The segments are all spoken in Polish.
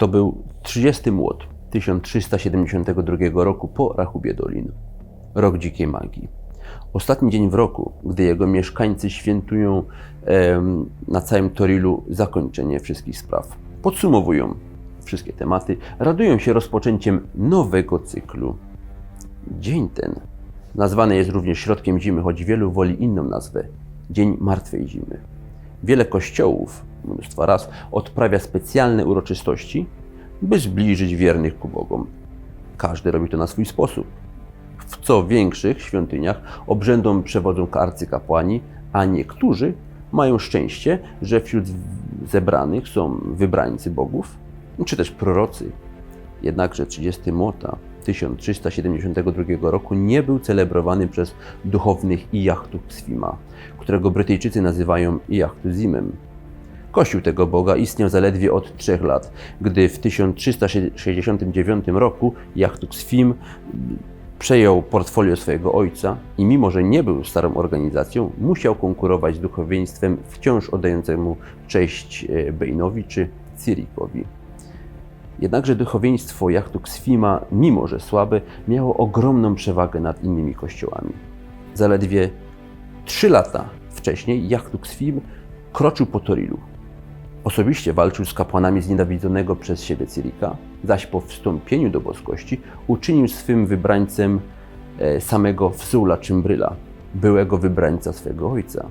To był 30 młot 1372 roku po rachubie Dolin. Rok dzikiej magii. Ostatni dzień w roku, gdy jego mieszkańcy świętują em, na całym Torilu zakończenie wszystkich spraw. Podsumowują wszystkie tematy, radują się rozpoczęciem nowego cyklu. Dzień ten nazwany jest również środkiem zimy, choć wielu woli inną nazwę Dzień Martwej Zimy. Wiele kościołów, mnóstwo raz, odprawia specjalne uroczystości, by zbliżyć wiernych ku Bogom. Każdy robi to na swój sposób. W co większych świątyniach obrzędom przewodzą arcykapłani, a niektórzy mają szczęście, że wśród zebranych są wybrańcy bogów, czy też prorocy. Jednakże 30 Młota 1372 roku nie był celebrowany przez duchownych Ijachtu Swima, którego Brytyjczycy nazywają Ijachtu Zimem. Kościół tego boga istniał zaledwie od trzech lat, gdy w 1369 roku Jachtuk Swim przejął portfolio swojego ojca i mimo, że nie był starą organizacją, musiał konkurować z duchowieństwem wciąż oddającemu cześć e, Bejnowi czy Cyrikowi. Jednakże duchowieństwo Jachtuk Swima, mimo że słabe, miało ogromną przewagę nad innymi kościołami. Zaledwie trzy lata wcześniej Jachtuk Swim kroczył po Torilu. Osobiście walczył z kapłanami znienawidzonego przez siebie Cyrika, zaś po wstąpieniu do boskości uczynił swym wybrańcem e, samego Wsula Czymbryla, byłego wybrańca swego ojca.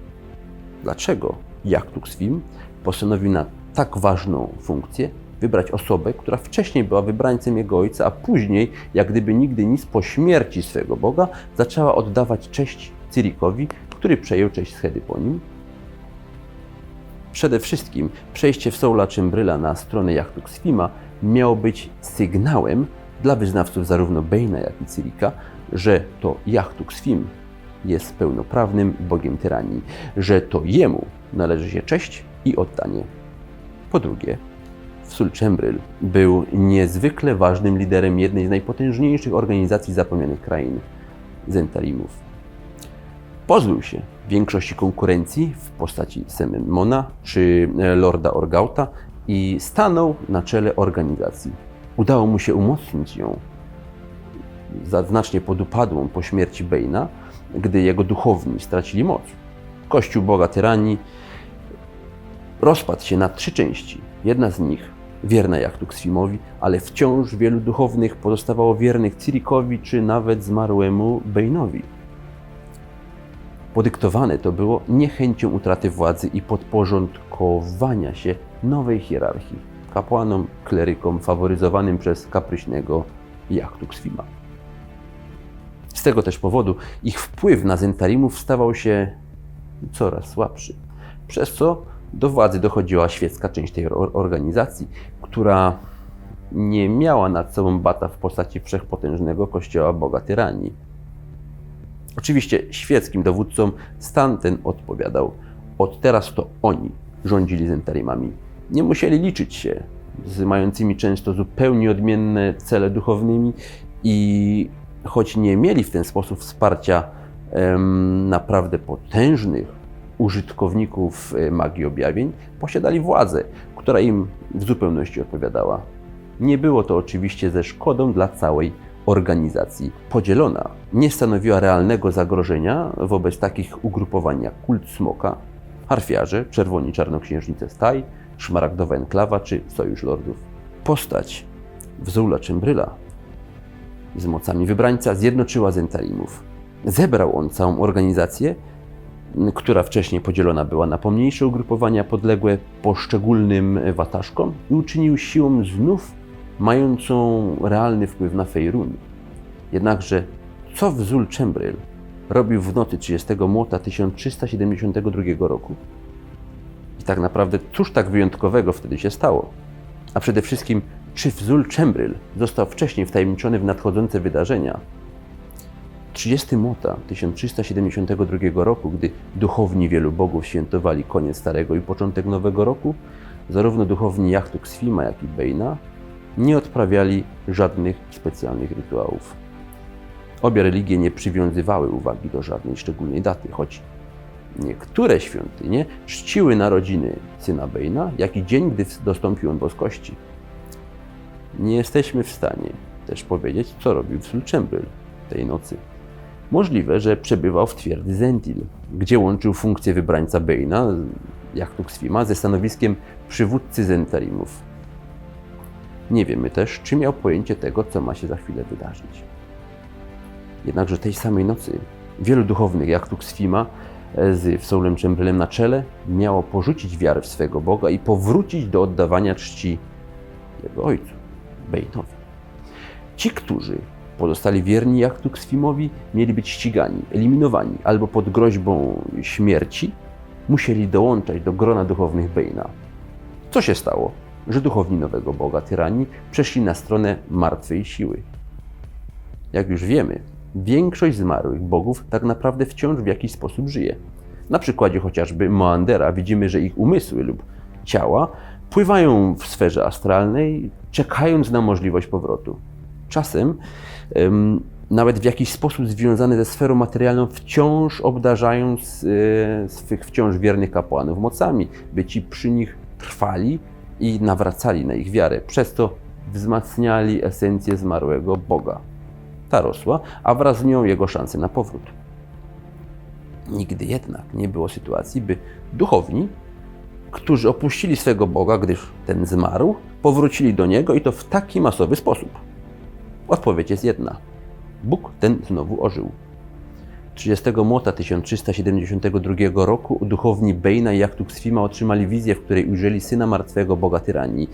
Dlaczego Jachtuk Swim postanowił na tak ważną funkcję wybrać osobę, która wcześniej była wybrańcem jego ojca, a później, jak gdyby nigdy nic po śmierci swego Boga, zaczęła oddawać cześć Cyrikowi, który przejął cześć Schedy po nim? Przede wszystkim przejście w Soula Czymbryla na stronę Jachtuk Swima miało być sygnałem dla wyznawców zarówno Bejna, jak i Cyrika, że to Jachtuk Swim jest pełnoprawnym bogiem tyranii, że to jemu należy się cześć i oddanie. Po drugie, Wsul Czembryl był niezwykle ważnym liderem jednej z najpotężniejszych organizacji zapomnianych krain Zentarimów. Pozbył się większości konkurencji w postaci Sememona czy Lorda Orgauta i stanął na czele organizacji. Udało mu się umocnić ją znacznie podupadłą po śmierci Bejna, gdy jego duchowni stracili moc. Kościół Boga Tyranii rozpadł się na trzy części. Jedna z nich wierna Jachtuk Swimowi, ale wciąż wielu duchownych pozostawało wiernych Cyrikowi czy nawet zmarłemu Bejnowi. Podyktowane to było niechęcią utraty władzy i podporządkowania się nowej hierarchii kapłanom, klerykom faworyzowanym przez kapryśnego Jachtuk Swima. Z tego też powodu ich wpływ na Zentarimów stawał się coraz słabszy, przez co do władzy dochodziła świecka część tej or- organizacji, która nie miała nad sobą bata w postaci wszechpotężnego kościoła Boga Tyranii. Oczywiście świeckim dowódcom stan ten odpowiadał: Od teraz to oni rządzili Zentarimami. Nie musieli liczyć się z mającymi często zupełnie odmienne cele duchownymi i choć nie mieli w ten sposób wsparcia em, naprawdę potężnych użytkowników e, magii objawień, posiadali władzę, która im w zupełności odpowiadała. Nie było to oczywiście ze szkodą dla całej organizacji. Podzielona nie stanowiła realnego zagrożenia wobec takich ugrupowań jak Kult Smoka, Harfiarze, Czerwoni Czarnoksiężnice Staj, Szmaragdowa Enklawa czy Sojusz Lordów. Postać Wzula Czembryla z mocami wybrańca zjednoczyła Zentarimów. Zebrał on całą organizację, która wcześniej podzielona była na pomniejsze ugrupowania podległe poszczególnym wataszkom i uczynił siłą znów mającą realny wpływ na Fejrun. Jednakże co Wzul Czembryl robił w nocy 30 młota 1372 roku? I tak naprawdę cóż tak wyjątkowego wtedy się stało? A przede wszystkim, czy Wzul Czembryl został wcześniej wtajemniczony w nadchodzące wydarzenia? 30 młota 1372 roku, gdy duchowni wielu bogów świętowali koniec Starego i początek Nowego Roku, zarówno duchowni Jachtuk Swima, jak i Bejna nie odprawiali żadnych specjalnych rytuałów. Obie religie nie przywiązywały uwagi do żadnej szczególnej daty, choć niektóre świątynie czciły narodziny syna Bejna, jak i dzień, gdy dostąpił on boskości. Nie jesteśmy w stanie też powiedzieć, co robił Sulczembryl tej nocy. Możliwe, że przebywał w twierdzy Zentil, gdzie łączył funkcję wybrańca Bejna, Jachtukswima, ze stanowiskiem przywódcy Zentarimów. Nie wiemy też, czy miał pojęcie tego, co ma się za chwilę wydarzyć. Jednakże tej samej nocy wielu duchownych Jachtukswima z Soulem Chamberlainem na czele miało porzucić wiarę w swego Boga i powrócić do oddawania czci jego ojcu, Bejnowi. Ci, którzy pozostali wierni Jachtukswimowi, mieli być ścigani, eliminowani albo pod groźbą śmierci musieli dołączać do grona duchownych Bejna. Co się stało? Że duchowni nowego Boga tyranii przeszli na stronę martwej siły. Jak już wiemy, większość zmarłych bogów tak naprawdę wciąż w jakiś sposób żyje. Na przykładzie chociażby Moandera widzimy, że ich umysły lub ciała pływają w sferze astralnej, czekając na możliwość powrotu. Czasem em, nawet w jakiś sposób związane ze sferą materialną, wciąż obdarzając e, swych wciąż wiernych kapłanów mocami, by ci przy nich trwali i nawracali na ich wiarę. Przez to wzmacniali esencję zmarłego Boga. Ta rosła, a wraz z nią jego szanse na powrót. Nigdy jednak nie było sytuacji, by duchowni, którzy opuścili swego Boga, gdyż ten zmarł, powrócili do niego i to w taki masowy sposób. Odpowiedź jest jedna. Bóg ten znowu ożył. 30 młota 1372 roku duchowni Bejna i Jachtukswima otrzymali wizję, w której ujrzeli syna martwego boga tyranii,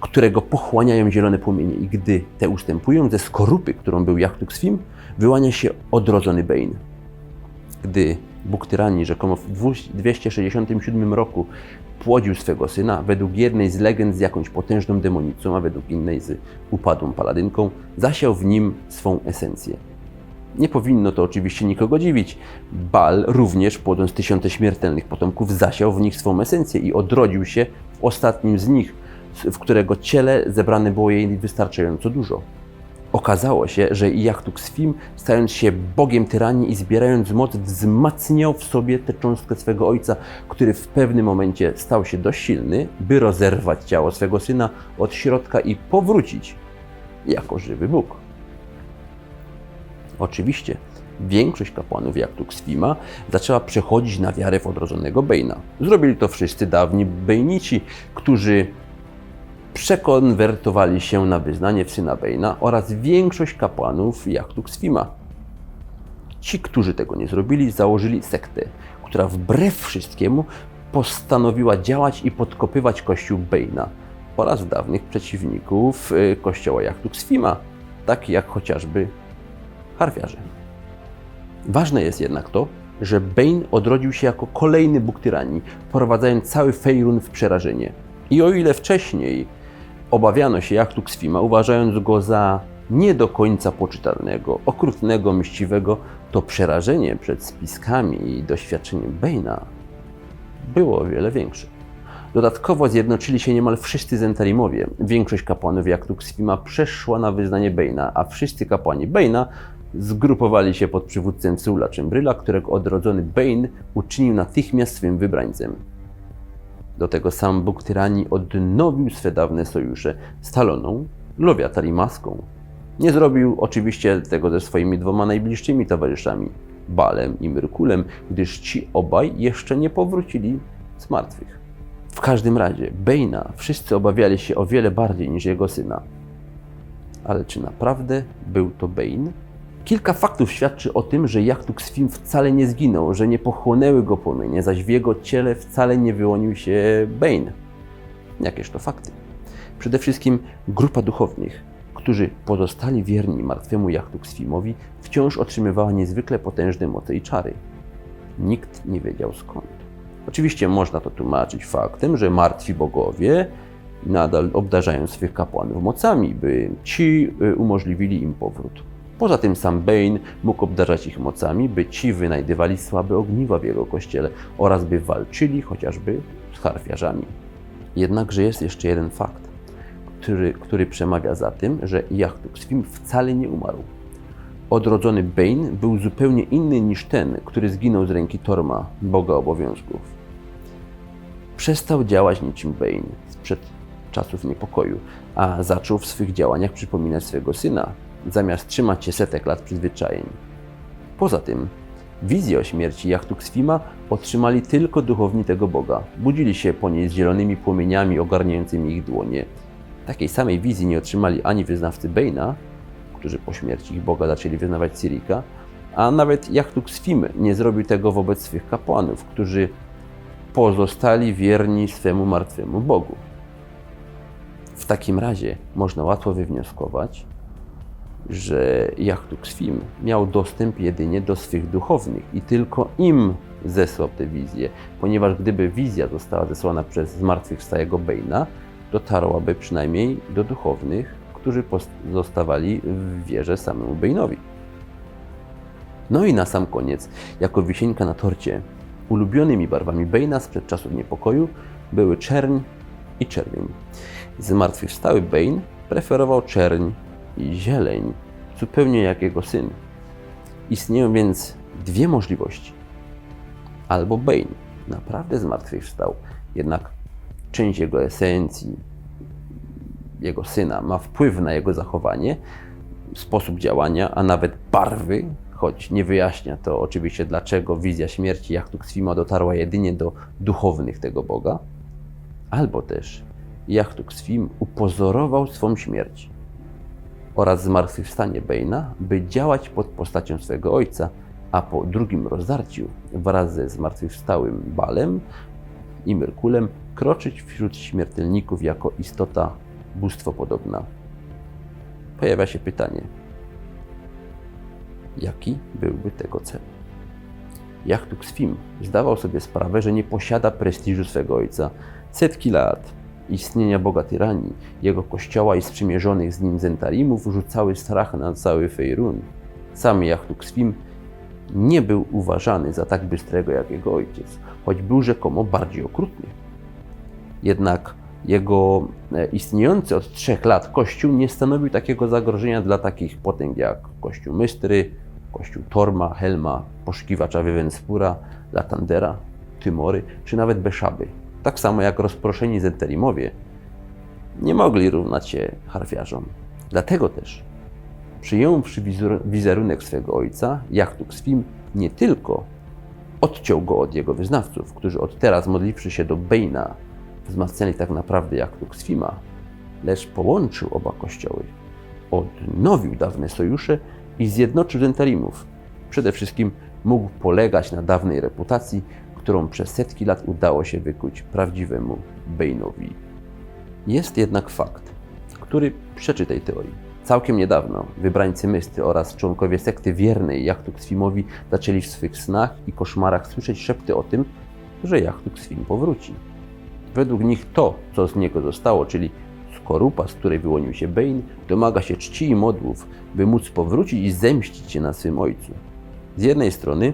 którego pochłaniają zielone płomienie i gdy te ustępują ze skorupy, którą był Jachtukswim, wyłania się odrodzony Bejn. Gdy Bóg tyranii rzekomo w 267 roku płodził swego syna, według jednej z legend z jakąś potężną demonicą, a według innej z upadłą paladynką, zasiał w nim swą esencję. Nie powinno to oczywiście nikogo dziwić. Bal również, płodząc tysiące śmiertelnych potomków, zasiał w nich swą esencję i odrodził się w ostatnim z nich, w którego ciele zebrane było jej wystarczająco dużo. Okazało się, że Jachtukswim, stając się bogiem tyranii i zbierając moc, wzmacniał w sobie tę cząstkę swego ojca, który w pewnym momencie stał się dość silny, by rozerwać ciało swego syna od środka i powrócić jako żywy Bóg. Oczywiście większość kapłanów Jachtukswima zaczęła przechodzić na wiarę w odrodzonego Bejna. Zrobili to wszyscy dawni Bejnici, którzy przekonwertowali się na wyznanie syna Bejna oraz większość kapłanów Jachtukswima. Ci, którzy tego nie zrobili, założyli sektę, która wbrew wszystkiemu postanowiła działać i podkopywać kościół Bejna oraz dawnych przeciwników y, kościoła Jachtukswima, takich jak chociażby harfiarze. Ważne jest jednak to, że Bane odrodził się jako kolejny Bóg tyranii, wprowadzając cały Fejrun w przerażenie. I o ile wcześniej obawiano się Jachtukswima, uważając go za nie do końca poczytalnego, okrutnego, mściwego, to przerażenie przed spiskami i doświadczeniem Bane'a było o wiele większe. Dodatkowo zjednoczyli się niemal wszyscy Zentarimowie. Większość kapłanów Jachtukswima przeszła na wyznanie Bane'a, a wszyscy kapłani Bane'a zgrupowali się pod przywódcą Sula Czembryla, którego odrodzony Bane uczynił natychmiast swym wybrańcem. Do tego sam Bóg tyranii odnowił swe dawne sojusze z Taloną, Lowiatar i Maską. Nie zrobił oczywiście tego ze swoimi dwoma najbliższymi towarzyszami, Balem i Myrkulem, gdyż ci obaj jeszcze nie powrócili z martwych. W każdym razie, Bejna wszyscy obawiali się o wiele bardziej niż jego syna. Ale czy naprawdę był to Bane? Kilka faktów świadczy o tym, że Jachtukswim wcale nie zginął, że nie pochłonęły go płomienie, zaś w jego ciele wcale nie wyłonił się Bane. Jakież to fakty? Przede wszystkim grupa duchownych, którzy pozostali wierni martwemu Jachtukswimowi, wciąż otrzymywała niezwykle potężne moce i czary. Nikt nie wiedział skąd. Oczywiście można to tłumaczyć faktem, że martwi bogowie nadal obdarzają swych kapłanów mocami, by ci y, umożliwili im powrót. Poza tym sam Bane mógł obdarzać ich mocami, by ci wynajdywali słabe ogniwa w jego kościele oraz by walczyli chociażby z harfiarzami. Jednakże jest jeszcze jeden fakt, który, który przemawia za tym, że Jachtukswim wcale nie umarł. Odrodzony Bane był zupełnie inny niż ten, który zginął z ręki Torma, boga obowiązków. Przestał działać niczym Bane sprzed czasów niepokoju, a zaczął w swych działaniach przypominać swego syna, zamiast trzymać się setek lat przyzwyczajeń. Poza tym, wizję o śmierci Jachtuksfima otrzymali tylko duchowni tego Boga. Budzili się po niej z zielonymi płomieniami ogarniającymi ich dłonie. Takiej samej wizji nie otrzymali ani wyznawcy Bejna, którzy po śmierci ich Boga zaczęli wyznawać Sirika, a nawet Jachtuksfim nie zrobił tego wobec swych kapłanów, którzy pozostali wierni swemu martwemu Bogu. W takim razie można łatwo wywnioskować, że Jachtuksfim miał dostęp jedynie do swych duchownych i tylko im zesłał tę wizję, ponieważ gdyby wizja została zesłana przez zmartwychwstałego Bejna, dotarłaby przynajmniej do duchownych, którzy pozostawali w wierze samemu Bejnowi. No i na sam koniec, jako wisienka na torcie, ulubionymi barwami Bejna sprzed czasów niepokoju były czerń i czerwień. Zmartwychwstały Bejn preferował czerń zieleń, zupełnie jak jego syn. Istnieją więc dwie możliwości. Albo Bane naprawdę zmartwychwstał, jednak część jego esencji, jego syna ma wpływ na jego zachowanie, sposób działania, a nawet barwy, choć nie wyjaśnia to oczywiście, dlaczego wizja śmierci Jachtuksfima dotarła jedynie do duchownych tego Boga. Albo też Jachtuksfim upozorował swą śmierć oraz zmartwychwstanie Bejna, by działać pod postacią swego ojca, a po drugim rozdarciu wraz ze zmartwychwstałym Balem i Merkulem kroczyć wśród śmiertelników jako istota bóstwopodobna. Pojawia się pytanie, jaki byłby tego cel? Jachtuksfim zdawał sobie sprawę, że nie posiada prestiżu swego ojca. Setki lat istnienia Boga tyranii, jego kościoła i sprzymierzonych z nim Zentarimów rzucały strach na cały Fejrun. Sam Jachtuksfim nie był uważany za tak bystrego jak jego ojciec, choć był rzekomo bardziej okrutny. Jednak jego e, istniejący od trzech lat kościół nie stanowił takiego zagrożenia dla takich potęg jak kościół Mystry, kościół Torma, Helma, poszukiwacza Wywenspura, Latandera, Tymory czy nawet Beszaby. Tak samo jak rozproszeni Zenterimowie nie mogli równać się harfiarzom. Dlatego też przyjąwszy wizerunek swego ojca, Jachtuksfim nie tylko odciął go od jego wyznawców, którzy od teraz modliwszy się do Bejna, wzmacniali tak naprawdę Jachtuksfima, lecz połączył oba kościoły, odnowił dawne sojusze i zjednoczył Zentarimów. Przede wszystkim mógł polegać na dawnej reputacji, którą przez setki lat udało się wykuć prawdziwemu Bejnowi. Jest jednak fakt, który przeczy tej teorii. Całkiem niedawno wybrańcy Mysty oraz członkowie sekty wiernej Jachtuksfimowi zaczęli w swych snach i koszmarach słyszeć szepty o tym, że Jachtuksfim powróci. Według nich to, co z niego zostało, czyli skorupa, z której wyłonił się Bane, domaga się czci i modłów, by móc powrócić i zemścić się na swym ojcu. Z jednej strony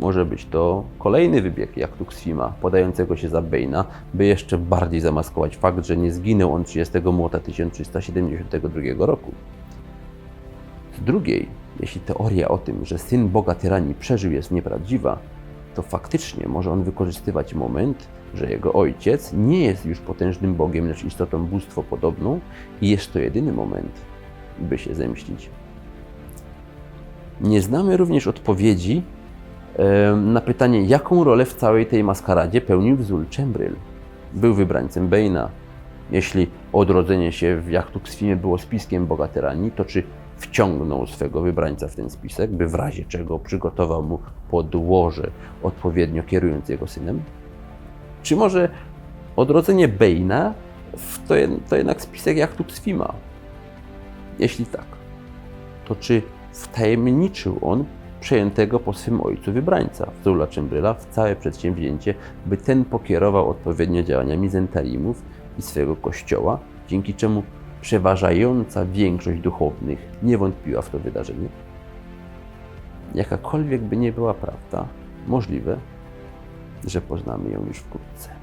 może być to kolejny wybieg Jachtuksfima, podającego się za Bejna, by jeszcze bardziej zamaskować fakt, że nie zginął on 30 młota 1372 roku. Z drugiej, jeśli teoria o tym, że syn Boga tyranii przeżył jest nieprawdziwa, to faktycznie może on wykorzystywać moment, że jego ojciec nie jest już potężnym Bogiem, lecz istotą bóstwo podobną i jest to jedyny moment, by się zemścić. Nie znamy również odpowiedzi na pytanie, jaką rolę w całej tej maskaradzie pełnił Zul Czembryl. Był wybrańcem Bejna. Jeśli odrodzenie się w Jachtuksfimie było spiskiem bogaterani, to czy wciągnął swego wybrańca w ten spisek, by w razie czego przygotował mu podłoże, odpowiednio kierując jego synem? Czy może odrodzenie Bejna to, to jednak spisek Jachtuksfima? Jeśli tak, to czy wtajemniczył on przejętego po swym ojcu wybrańca, Zula Czembryla, w całe przedsięwzięcie, by ten pokierował odpowiednio działaniami Zentarimów i swego kościoła, dzięki czemu przeważająca większość duchownych nie wątpiła w to wydarzenie. Jakakolwiek by nie była prawda, możliwe, że poznamy ją już wkrótce.